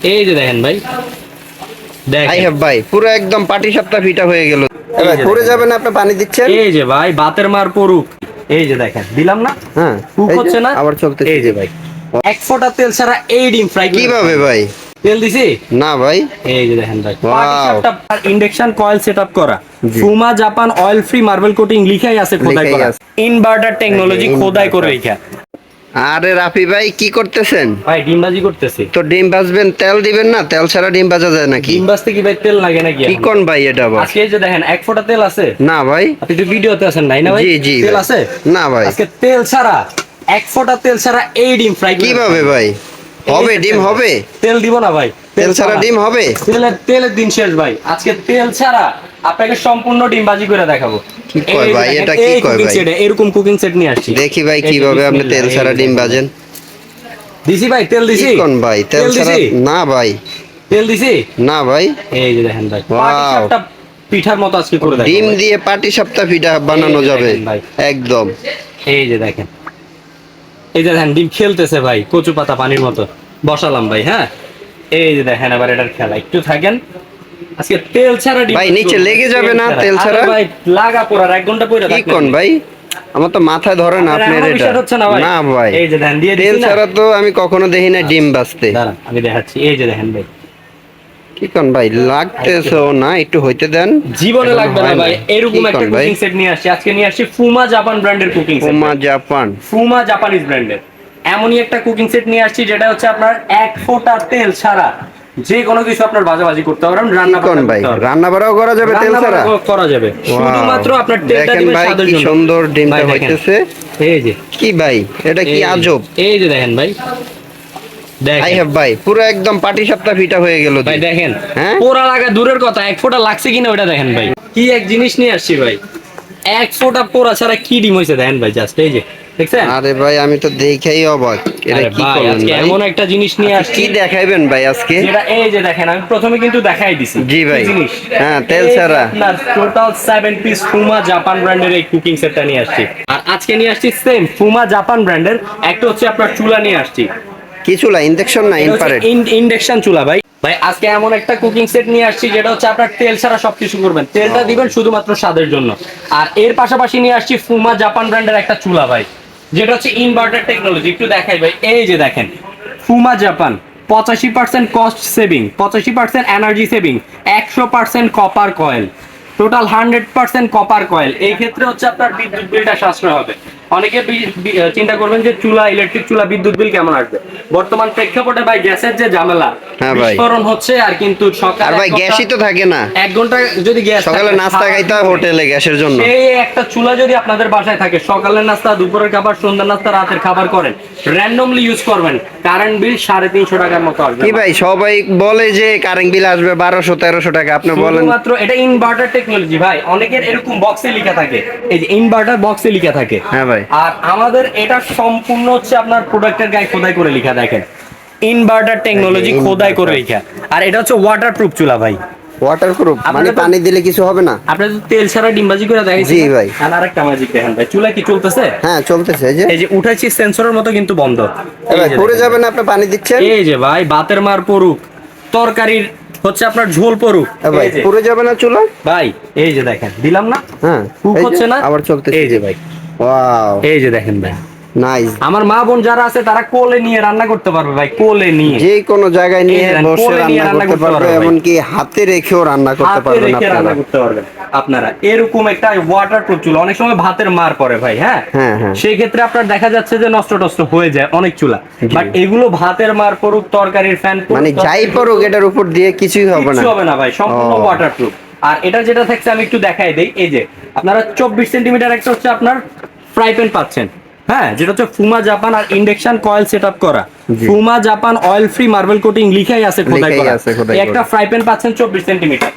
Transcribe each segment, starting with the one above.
এই যে দেখেন ভাই। আই হ্যাভ ভাই পুরো একদম পাটি সাপটা ফিটা হয়ে গেল। ভাই যে যাবেন আপনি পানি দিচ্ছেন? এই যে ভাই বাতের মার পড়ুক এই যে দেখেন দিলাম না? হ্যাঁ কুক হচ্ছে না? আবার চলতে এই যে ভাই। এক ফোঁটা তেল ছাড়া এই ডিম ফ্রাই কীভাবে ভাই? তেল দিছি? না ভাই। এই যে দেখেন ভাই ইন্ডাকশন কয়েল সেটআপ করা। Fuma Japan oil free marble coating লিখাই আছে খোদাই করা। ইনভার্টার টেকনোলজি খোদাই করে লেখা। আরে রাফি ভাই কি করতেছেন? ভাই ডিমবাজি করতেছি। তো ডিম ভাজবেন তেল দিবেন না? তেল ছাড়া ডিম ভাজা যায় নাকি? ডিম ভাজতে কি ভাই তেল লাগে নাকি কি কোন ভাই এটা আবার? আজকে যে দেখেন এক ফোঁটা তেল আছে। না ভাই। আপনি তো ভিডিওতে আছেন নাই না ভাই? জি জি তেল আছে? না ভাই। আজকে তেল ছাড়া এক ফোঁটা তেল ছাড়া এই ডিম ফ্রাই কীভাবে ভাই? হবে ডিম হবে? তেল দিব না ভাই। তেল ছাড়া ডিম হবে? তেলের তেলের দিন শেষ ভাই। আজকে তেল ছাড়া আপনাকে সম্পূর্ণ ডিম বাজি করে দেখাবো। কি কয় ভাই, এটা কি কয় ভাই? এরকম কুকিং সেট নিয়ে আসছি। দেখি ভাই কীভাবে আপনি তেল ছাড়া ডিম। ভাজেন দিছি ভাই তেল দিছি। কোন ভাই? তেল ছাড়া না ভাই। তেল দিছি? না ভাই। এই যে দেখেন ভাই. পিঠার মতো আজকে করে দেখেন ডিম দিয়ে পাটি সাপটা ফিটা বানানো যাবে। একদম। এই যে দেখেন। এই যে দেখেন ডিম খেলতেছে ভাই কচু পাতা পানির মতো। বসালাম ভাই হ্যাঁ? এই যে দেখেন আবার এটার খেলা। একটু থাকেন। আজকে তেল ছাড়া ভাই, নিচে লেগে যাবে না তেল ছাড়া? ভাই লাগা পোড়ার এক ঘণ্টা পরে কি কোন ভাই? আমার তো মাথায় ধরে না আপনার এটা না ভাই। এই যে দেখেন দিয়ে তেল ছাড়া তো আমি কখনো দেখি না ডিম বাজতে দাঁড়ান আমি দেখাচ্ছি। এই যে দেখেন ভাই। কি কোন ভাই লাগতেছো না একটু হইতে দেন। জীবনে লাগবে না ভাই। এরকম একটা কুকিং সেট নিয়ে আসছি। আজকে নিয়ে আসছি ফুমা জাপান ব্র্যান্ডের কুকিং সেট ওমা জাপান ফুমা জাপানিজ ব্র্যান্ডের এমনই একটা কুকিং সেট নিয়ে আসছি যেটা হচ্ছে আপনার এক ফোঁটা তেল ছাড়া। যে কোনো কিছু আপনার ভাজাভাজি করতে পারবেন রান্না কোন ভাই? রান্না বাড়াও করা যাবে তেল ছাড়া? করা যাবে। শুধুমাত্র আপনার তেলটা দিবেন জন্য। সুন্দর ডিমটা হইতেছে। এই যে। কি ভাই? এটা কি আজব? এই যে দেখেন ভাই। আই হ্যাভ ভাই পুরো একদম পাটি সাপটা ফিটা হয়ে গেল ভাই দেখেন? পোড়া লাগা দূরের কথা এক ফোঁটা লাগছে কিনা ওটা দেখেন ভাই। কি এক জিনিস নিয়ে আসছি ভাই। এক ফোঁটা পোড়া ছাড়া কি ডিম হয়েছে দেখেন ভাই জাস্ট এই যে। দেখছেন? আরে ভাই আমি তো দেখেই অবাক। এটা কি ভাই, করলেন আজকে ভাই? এমন একটা জিনিস নিয়ে আসছি। কি দেখাইবেন ভাই আজকে? যেটা এই যে দেখেন আমি প্রথমে কিন্তু দেখাই দিছি। জি ভাই। জিনিস? হ্যাঁ, তেল ছাড়া। আপনার টোটাল 7 পিস ফুমা জাপান ব্র্যান্ডের এই কুকিং সেটটা নিয়ে আসছি। আর আজকে নিয়ে আসছি সেম ফুমা জাপান ব্র্যান্ডের একটা হচ্ছে আপনার চুলা নিয়ে আসছি। কি চুলা? ইনজেকশন না ইনফ্রারেড ইন্ডাকশন চুলা ভাই। ভাই আজকে এমন একটা কুকিং সেট নিয়ে আসছি যেটা হচ্ছে আপনার তেল ছাড়া সবকিছু করবেন। তেলটা দিবেন শুধুমাত্র স্বাদের জন্য। আর এর পাশাপাশি নিয়ে আসছি ফুমা জাপান ব্র্যান্ডের একটা চুলা ভাই। যেটা হচ্ছে ইনভার্টার টেকনোলজি একটু দেখাই ভাই, এই যে দেখেন ফুমা জাপান পঁচাশি পার্সেন্ট কস্ট সেভিং পঁচাশি পার্সেন্ট এনার্জি সেভিং একশো percent copper coil total hundred percent copper coil এই ক্ষেত্রে হচ্ছে আপনার বিদ্যুৎ বিলটা সাশ্রয় হবে। অনেকে চিন্তা করবেন যে চুলা ইলেকট্রিক চুলা বিদ্যুৎ বিল কেমন আসবে? বর্তমান প্রেক্ষাপটে ভাই গ্যাসের যে ঝামেলা হ্যাঁ বিস্ফোরণ হচ্ছে আর কিন্তু সকাল ভাই গ্যাসই তো থাকে না। এক ঘণ্টা যদি গ্যাস সকালে নাস্তা খাইতে হয় হোটেলে গ্যাসের জন্য। সেই একটা চুলা যদি আপনাদের বাসায় থাকে সকালের নাস্তা দুপুরের খাবার সন্ধ্যার নাস্তা রাতের খাবার করেন র্যান্ডমলি ইউজ করবেন কারেন্ট বিল সাড়ে তিনশো টাকার মতো আসবে কি ভাই সবাই বলে যে কারেন্ট বিল আসবে বারোশো তেরোশো টাকা আপনি বলেন। মাত্র এটা ইনভার্টার টেকনোলজি ভাই অনেকের এরকম বক্সে লেখা থাকে। এই যে ইনভার্টার বক্সে লেখা থাকে। হ্যাঁ ভাই। আর আমাদের এটা সম্পূর্ণ হচ্ছে আপনার প্রোডাক্টের গায়ে খোদাই করে লেখা দেখেন। ইনভার্টার টেকনোলজি খোদাই করে লেখা। আর এটা হচ্ছে ওয়াটার প্রুফ চুলা ভাই। ওয়াটার প্রুফ মানে পানি দিলে কিছু হবে না? আপনার তো তেল ছাড়া ডিমবাজি করে দেখাইছি জি ভাই। আর আরেকটা ম্যাজিক দেখেন ভাই। চুলা কি চলতেছে? হ্যাঁ চলতেছে এই যে। এই যে উঠাইছি সেন্সরের মতো কিন্তু বন্ধ। দেখেন। যাবেন আপনি পানি দিচ্ছেন? এই যে ভাই বাতের মার পড়ুক তরকারির হচ্ছে আপনার ঝোল পড়ুক। ভাই পরে যাবে না চুলা? ভাই এই যে দেখেন দিলাম না? হ্যাঁ কুক হচ্ছে না? আবার চলতেছে। এই যে ভাই। এই যে দেখেন ভাই। নাইস আমার মা বোন যারা আছে তারা কোলে নিয়ে রান্না করতে পারবে ভাই কোলে নিয়ে। যে কোনো জায়গায় নিয়ে বসে রান্না করতে পারবে। এমনকি হাতে রেখেও রান্না করতে পারবেন আপনারা। আপনারা। এরকম একটা ওয়াটার প্রুফ চুলা অনেক সময় ভাতের মার পড়ে ভাই হ্যাঁ? হ্যাঁ, হ্যাঁ। সেই ক্ষেত্রে আপনার দেখা যাচ্ছে যে নষ্ট টষ্ট হয়ে যায় অনেক চুলা। বাট এগুলো ভাতের মার পড়ুক তরকারির ফ্যান মানে যাই পড়ুক এটার উপর দিয়ে কিছুই হবে না। কিচ্ছু হবে না ভাই সম্পূর্ণ ওয়াটার প্রুফ আর এটা যেটা থাকছে আমি একটু দেখাই দেই। এই যে আপনারা চব্বিশ সেন্টিমিটার একটা হচ্ছে আপনার ফ্রাই প্যান পাচ্ছেন হ্যাঁ যেটা হচ্ছে ফুমা জাপান আর ইন্ডাকশন কয়েল সেট আপ করা। Fuma Japan oil free marble coating লিখাই আছে খোদাই করা। একটা। ফ্রাই প্যান পাচ্ছেন চব্বিশ সেন্টিমিটার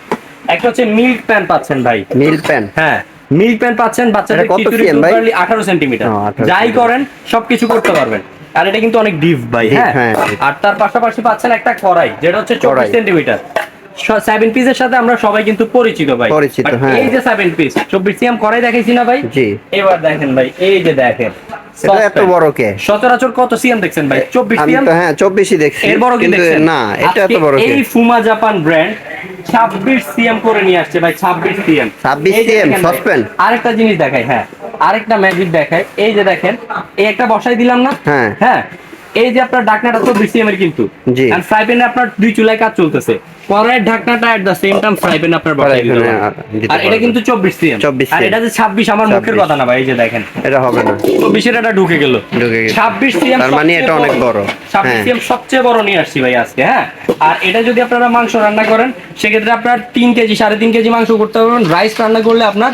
একটা হচ্ছে মিল্ক প্যান পাচ্ছেন ভাই। মিল্ক প্যান হ্যাঁ মিল্ক প্যান পাচ্ছেন বাচ্চাদের কত খিচুড়ি ভাই? আঠারো সেন্টিমিটার যাই করেন সবকিছু করতে পারবেন। আর এটা কিন্তু অনেক ডিপ ভাই হ্যাঁ। হ্যাঁ। আর তার পাশাপাশি পাচ্ছেন একটা কড়াই যেটা হচ্ছে চব্বিশ। সেন্টিমিটার সেভেন পিসের সাথে আমরা সবাই কিন্তু পরিচিত ভাই। পরিচিত, হ্যাঁ। এই যে সেভেন পিস চব্বিশ সিএম কড়াই দেখাইছি না ভাই? জি। এবার দেখেন ভাই এই যে দেখেন। এত বড় কে? সচরাচর কত সিএম দেখছেন ভাই? চব্বিশ সিএম? হ্যাঁ চব্বিশই দেখছি। এর বড় কিন্তু না এটা এত বড় এই ফুমা জাপান ব্র্যান্ড 26 সিএম করে নিয়ে আসছে ভাই 26 সিএম। 26 CM, suspend? আরেকটা জিনিস দেখাই হ্যাঁ। আরেকটা ম্যাজিক দেখাই। এই যে দেখেন এই একটা বসাই দিলাম না? হ্যাঁ। হ্যাঁ এই যে আপনার ঢাকনাটা 24 সিএম এর কিন্তু। আর ফ্রাই প্যানে আপনার দুই চুলায় কাজ চলতেছে। কড়াইয়ের ঢাকনাটা at the same time fry প্যানে আপনার বসাই দিতে আর এটা কিন্তু 24 সিএম। 24 আর এটা যে 26 আমার মুখের কথা না ভাই এই যে দেখেন। এটা হবে না। চব্বিশের এটা ঢুকে গেল। ঢুকে গেছে। 26 সিএম তার মানে এটা অনেক বড়। ছাব্বিশ হ্যাঁ। সিএম সবচেয়ে বড় নিয়ে আসছি ভাই আজকে হ্যাঁ? আর এটা যদি আপনারা মাংস রান্না করেন সেক্ষেত্রে আপনার তিন কেজি সাড়ে তিন কেজি মাংস করতে পারবেন। রাইস রান্না করলে আপনার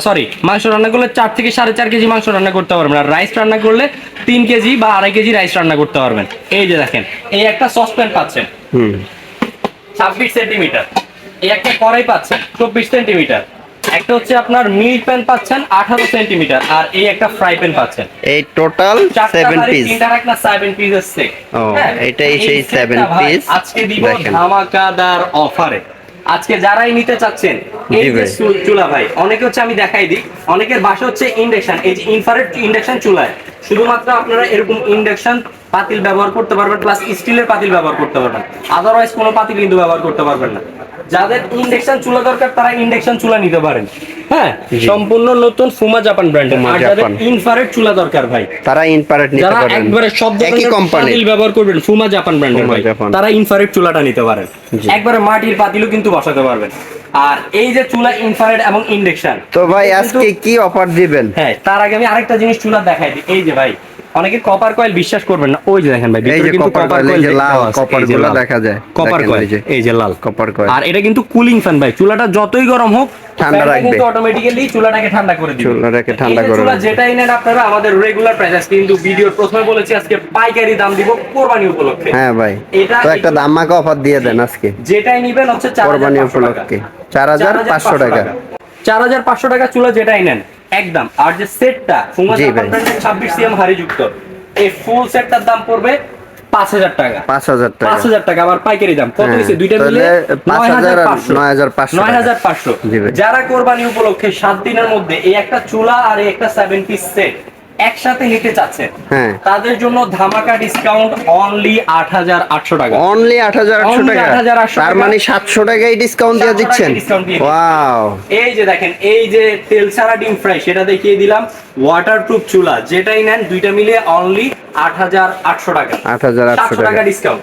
সরি মাংস রান্না করলে চার থেকে সাড়ে চার কেজি মাংস রান্না করতে পারবেন আর রাইস রান্না করলে তিন কেজি বা আড়াই কেজি রাইস রান্না করতে পারবেন। এই যে দেখেন এই একটা সসপ্যান পাচ্ছেন। হুম। ছাব্বিশ সেন্টিমিটার এই একটা কড়াই পাচ্ছেন চব্বিশ সেন্টিমিটার একটা হচ্ছে আপনার মিল প্যান পাচ্ছেন আঠারো সেন্টিমিটার আর এই একটা ফ্রাই প্যান পাচ্ছেন। এই টোটাল সেভেন পিস তিনটা রাখনা piece এর ও, হ্যাঁ, এটাই সেই setটা seven ভাই piece। আজকে দিব দেখেন। ধামাকাদার অফারে আজকে যারাই নিতে চাচ্ছেন এই যে চুলা ভাই অনেকে হচ্ছে আমি দেখাই দিই অনেকের বাসা হচ্ছে ইন্ডাকশন এই যে ইনফ্রারেড ইন্ডাকশন চুলায়। শুধুমাত্র আপনারা এরকম ইন্ডাকশন পাতিল ব্যবহার করতে পারবেন প্লাস স্টিলের পাতিল ব্যবহার করতে পারবেন। আদারওয়াইজ কোনো পাতিল কিন্তু ব্যবহার করতে পারবেন না। যাদের ইন্ডাকশন চুলা দরকার তারা ইন্ডাকশন চুলা নিতে পারেন। হ্যাঁ? সম্পূর্ণ নতুন ফুমা জাপান ব্র্যান্ডের আর যাদের। ইনফ্রারেড চুলা দরকার ভাই তারা ইনপারেট নিতে যারা একবারে সব একই কোম্পানি ব্যবহার করবেন ফুমা জাপান ব্র্যান্ডের ভাই। তারা ইনফ্রারেড চুলাটা নিতে পারেন। একবারে মাটির পাতিলও কিন্তু বসাতে পারবেন। আর এই যে চুলা ইনফ্রারেড এবং ইন্ডাকশন তো ভাই আজকে কি অফার দিবেন? হ্যাঁ তার আগে আমি আরেকটা জিনিস চুলা দেখাই দিই। এই যে ভাই অনেকে কপার কয়েল বিশ্বাস করবেন না। ওই যে দেখেন ভাই এই ভিতরে যে কিন্তু কপার coil, এই যে লাল copper গুলো দেখা যায়। কপার কয়েল এই যে। লাল। কপার কয়েল আর এটা কিন্তু কুলিং ফ্যান ভাই চুলাটা যতই গরম হোক ঠান্ডা রাখবে। কিন্তু অটোমেটিক্যালি চুলাটাকে ঠান্ডা করে দিবে। চুলাটাকে ঠান্ডা করে চুলা। যেটাই নেন আপনারা আমাদের রেগুলার প্রাইস আজকে কিন্তু ভিডিওর প্রথমে বলেছি আজকে পাইকারি দাম দিব কোরবানি উপলক্ষে। হ্যাঁ ভাই এটা তো একটা দামাকা অফার দিয়ে দেন আজকে। যেটাই নিবেন হচ্ছে কোরবানি উপলক্ষে। চার হাজার পাঁচশো টাকা। চার হাজার পাঁচশো টাকা চুলা যেটাই নেন একদম। আর যে সেটটা ফুমা ছাব্বিশ সিএম হারি যুক্ত এই ফুল সেটটার দাম পড়বে পাঁচ হাজার টাকা। পাঁচ হাজার টাকা। পাঁচ হাজার টাকা আবার পাইকারি দাম। কত হ্যাঁ, হয়েছে দুইটা মিলে পাঁচ নয় হাজার পাঁচশো। নয় হাজার পাঁচশো। যারা কোরবানি উপলক্ষে সাত দিনের মধ্যে এই একটা চুলা আর এই একটা সেভেন পিস সেট একসাথে নিতে চাচ্ছেন হ্যাঁ। তাদের জন্য ধামাকা ডিসকাউন্ট অনলি আট হাজার আটশো টাকা। অনলি আট হাজার আটশো টাকা। 8,800 তার। মানে সাতশো টাকায় ডিসকাউন্ট দিয়ে দিচ্ছেন। ওয়াও এই যে দেখেন এই যে তেল ছাড়া ডিম ফ্রাই সেটা দেখিয়ে দিলাম ওয়াটার প্রুফ চুলা। যেটাই নেন দুইটা মিলে অনলি আট হাজার আটশো টাকা। 8,800 সাতশো টাকা টাকা। ডিসকাউন্ট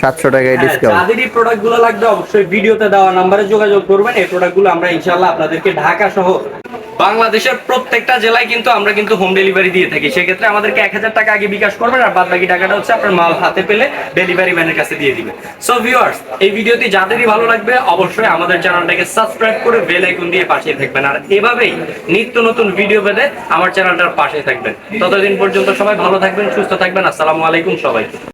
সাতশো টাকায় ডিসকাউন্ট যাদের এই প্রোডাক্টগুলো লাগবে অবশ্যই ভিডিওতে দেওয়া নাম্বারে যোগাযোগ করবেন। এই প্রোডাক্টগুলো আমরা ইনশাল্লাহ আপনাদেরকে ঢাকা সহ বাংলাদেশের প্রত্যেকটা জেলায় কিন্তু আমরা কিন্তু হোম ডেলিভারি দিয়ে থাকি। সেক্ষেত্রে আমাদেরকে এক হাজার টাকা আগে বিকাশ করবেন আর বাদ বাকি টাকাটা হচ্ছে আপনার মাল হাতে পেলে ডেলিভারি ম্যানের কাছে দিয়ে দিবেন। সো ভিউয়ার্স এই ভিডিওটি যাদেরই ভালো লাগবে, অবশ্যই আমাদের চ্যানেলটাকে সাবস্ক্রাইব করে বেল আইকন দিয়ে পাশে থাকবেন। আর এভাবেই নিত্য নতুন ভিডিও পেতে আমার চ্যানেলটার পাশে থাকবেন। ততদিন পর্যন্ত সবাই ভালো থাকবেন, সুস্থ থাকবেন। আসসালামু আলাইকুম সবাইকে।